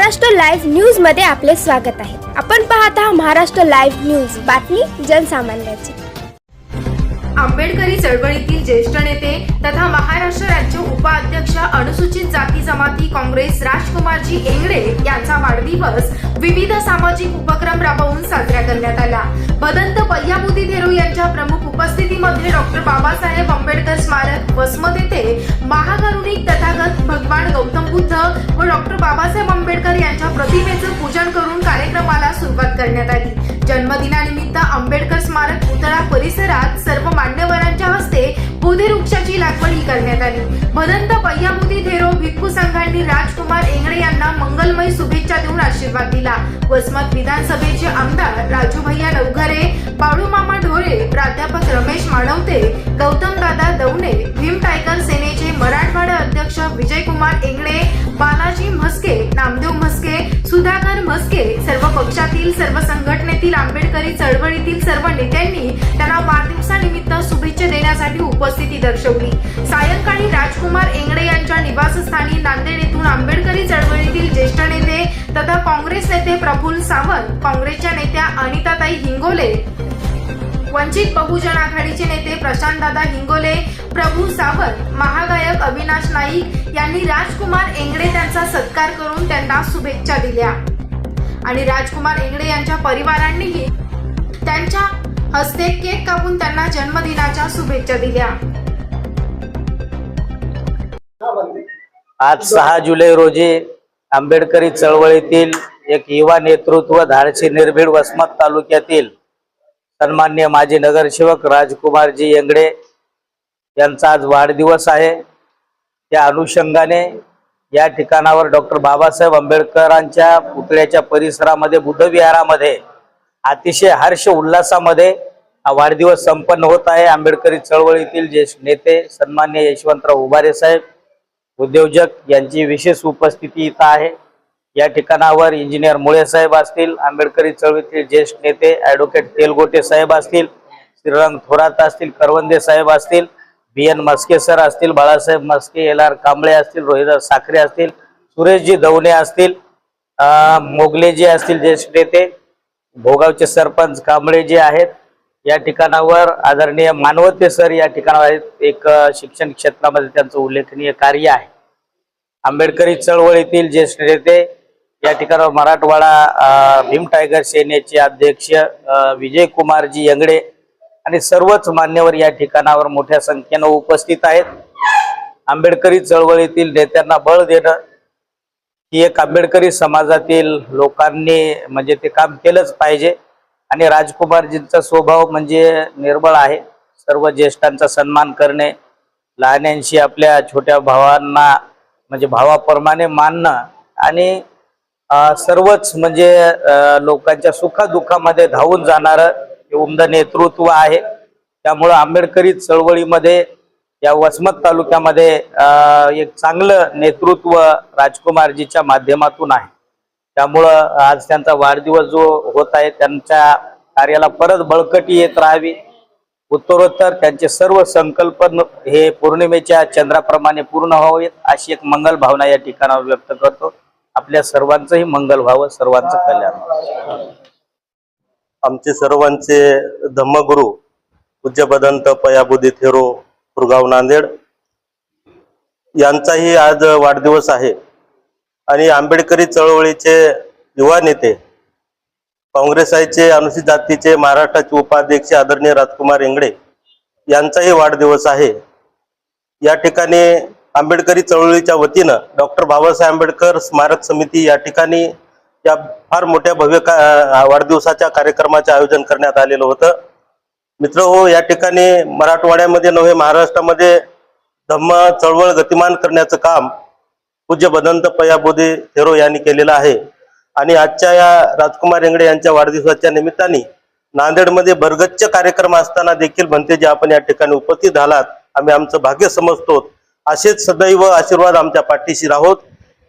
Maharashtra live न्यूजमध्ये आपले स्वागत आहे. आपण पाहत आहात महाराष्ट्र लाईव्ह न्यूज. बातमी जनसामान्याची. आंबेडकरी चळवळीतील ज्येष्ठ नेते तथा महाराष्ट्र राज्य उपाध्यक्ष अनुसूचित जाती जमाती काँग्रेस राजकुमारजी एंगडे यांचा वाढदिवस विविध सामाजिक उपक्रम राबवून साजरा करण्यात आला. भदंत पय्याबुदी थेरू यांच्या प्रमुख उपस्थितीमध्ये डॉक्टर बाबासाहेब आंबेडकर स्मारक वसमत येथे महाकरुणिक भगवान गौतम बुद्ध व डॉक्टर बाबासाहेब आंबेडकर यांच्या प्रतिमेचं पूजन करून कार्यक्रमाला सुरुवात करण्यात आली. जन्मदिनानिमित्त आंबेडकर स्मारक पुतळा परिसरात हस्ते बोधिवृक्षाची लागवड करण्यात आली. भदंत पय्यामुदी थेरो भिक्खू संघांनी राजकुमार एंगडे यांना मंगलमय शुभेच्छा देऊन आशीर्वाद दिला. वसमत विधानसभेचे आमदार राजू भैया नवघरे बाळूमामा ढोरे प्राध्यापक रमेश माणवते गौतम दादा भीम टायगर सेनेचे मराठवाडा अध्यक्ष विजयकुमार एंगडे बालाजी म्हस्के नामदेव म्हस्के सुधाकर म्हस्के सर्व पक्षातील सर्व संघटनेतील आंबेडकरी चळवळीतील सर्व नेत्यांनी त्यांना वाढदिवसानिमित्त उपस्थिती दर्शवली. सायंकाळी राजकुमार एंगडे यांच्या निवासस्थानी नांदेड येथून आंबेडकरी चळवळीतील ज्येष्ठ नेते तथा काँग्रेस नेते प्रफुल्ल सावंत काँग्रेसच्या नेत्या अनिताताई हिंगोले वंचित बहुजन आघाडीचे नेते प्रशांतदादा हिंगोले प्रभू सावंत महागायक अविनाश नाईक यांनी राजकुमार एंगडे त्यांचा सत्कार करून त्यांना शुभेच्छा दिल्या. आणि राजकुमार एंगडे यांच्या परिवारांनीही त्यांच्या हस्ते केक कापून त्यांना जन्मदिनाच्या शुभेच्छा दिल्या. आज सहा जुलै रोजी आंबेडकरी चळवळीतील एक युवा नेतृत्व धाडशी निर्भीड वसमत तालुक्यातील सन्मान्य माजी नगरसेवक राजकुमारजी येंगडे यांचा आज वाढदिवस आहे. त्या अनुषंगाने या ठिकाणावर डॉक्टर बाबासाहेब आंबेडकरांच्या पुतळ्याच्या परिसरामध्ये बुद्धविहारामध्ये अतिशय हर्ष उल्हासामध्ये वाढदिवस संपन्न होत आहे. आंबेडकरी चळवळीतील ज्येष्ठ नेते सन्मान्य यशवंतराव उभारे साहेब उद्योजक यांची विशेष उपस्थिती इथं आहे. या ठिकाणावर इंजिनियर मुळे साहेब असतील आंबेडकरी चळवळीतील ज्येष्ठ नेते ऍडव्होकेट तेलगोटे साहेब असतील श्रीरंग थोरात असतील करवंदे साहेब असतील बी एन मस्के सर असतील बाळासाहेब मस्के एल आर कांबळे असतील रोहिदास साखरे असतील सुरेशजी दवणे असतील मोगलेजी असतील ज्येष्ठ नेते भोगावचे सरपंच कांबळे जे आहेत या ठिकाणावर आदरणीय मानवते सर या ठिकाणावर आहेत. एक शिक्षण क्षेत्रामध्ये त्यांचं उल्लेखनीय कार्य आहे. आंबेडकरी चळवळीतील ज्येष्ठ नेते या ठिकाणावर मराठवाडा भीम टायगर सेनेचे अध्यक्ष विजय कुमारजी यंगडे आणि सर्वच मान्यवर या ठिकाणावर मोठ्या संख्येनं उपस्थित आहेत. आंबेडकरी चळवळीतील नेत्यांना बळ देणं की एक आंबेडकरी समाजातील लोकांनी म्हणजे ते काम केलंच पाहिजे. आणि राजकुमारजींचा स्वभाव म्हणजे निर्बळ आहे. सर्व ज्येष्ठांचा सन्मान करणे लहान्यांशी आपल्या छोट्या भावांना म्हणजे भावाप्रमाणे मानणं आणि सर्वच म्हणजे लोकांच्या सुखदुःखामध्ये धावून जाणारं हे उमद नेतृत्व आहे. त्यामुळं आंबेडकरी चळवळीमध्ये या वसमत तालुक्यामध्ये एक चांगलं नेतृत्व राजकुमारजीच्या माध्यमातून आहे. त्यामुळं आज त्यांचा वाढदिवस जो होत आहे त्यांच्या कार्याला परत बळकटी येत राहावी. उत्तरोत्तर त्यांचे सर्व संकल्प हे पौर्णिमेच्या चंद्राप्रमाणे पूर्ण व्हावेत अशी एक मंगल भावना या ठिकाणावर व्यक्त करतो. आपल्या सर्वांचंही मंगल व्हावं सर्वांचं कल्याण आमचे सर्वांचे धम्मगुरु पूज्य बदंत पयाबुदी थेरो पुरगाव नांदेड. यांचाही आज वाढदिवस आहे. आणि आंबेडकरी चळवळीचे युवा नेते काँग्रेसाचे अनुसूचित जातीचे महाराष्ट्राचे उपाध्यक्ष आदरणीय राजकुमार इंगडे यांचाही वाढदिवस आहे. या ठिकाणी आंबेडकरी चळवळीच्या वतीनं डॉक्टर बाबासाहेब आंबेडकर स्मारक समिती या ठिकाणी या फार मोठ्या भव्य का वाढदिवसाच्या कार्यक्रमाचे आयोजन करण्यात आलेलं होतं. मित्र हो या ठिकाणी मराठवाड्यामध्ये नव्हे महाराष्ट्रामध्ये धम्म चळवळ गतिमान करण्याचं काम पूज्य बदंत पयाबोधे थेरो यांनी केलेलं आहे. आणि आजच्या या राजकुमार इंगडे यांच्या वाढदिवसाच्या निमित्ताने नांदेडमध्ये भरगच्च कार्यक्रम असताना देखील म्हणते जे आपण या ठिकाणी उपस्थित झालात आम्ही आमचं भाग्य समजतो. असेच सदैव आशीर्वाद आमच्या पाठीशी राहोत.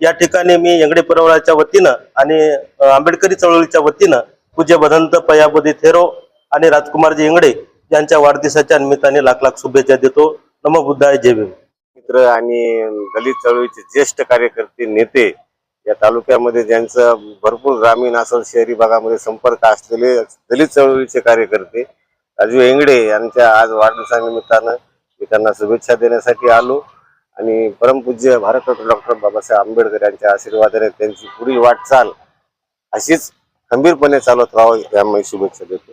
या ठिकाणी मी यंगडे परिवाराच्या वतीनं आणि आंबेडकरी चळवळीच्या वतीनं पूज्य बदंत पयाबोधी थेरो आणि राजकुमारजी इंगडे यांच्या वाढदिवसाच्या निमित्ताने लाख लाख शुभेच्छा देतो. नम बुद्धाय जय भीम. मित्र आणि दलित चळवळीचे ज्येष्ठ कार्यकर्ते नेते या तालुक्यामध्ये ज्यांचं भरपूर ग्रामीण असेल शहरी भागामध्ये संपर्क असलेले दलित चळवळीचे कार्यकर्ते राजू इंगडे यांच्या आज वाढदिवसानिमित्तानं मी त्यांना शुभेच्छा देण्यासाठी आलो. आणि परमपूज्य भारतरत्न डॉक्टर बाबासाहेब आंबेडकर यांच्या आशीर्वादाने त्यांची पुढील वाटचाल अशीच खंबीरपणे चालत राहावं यामुळे शुभेच्छा देतो.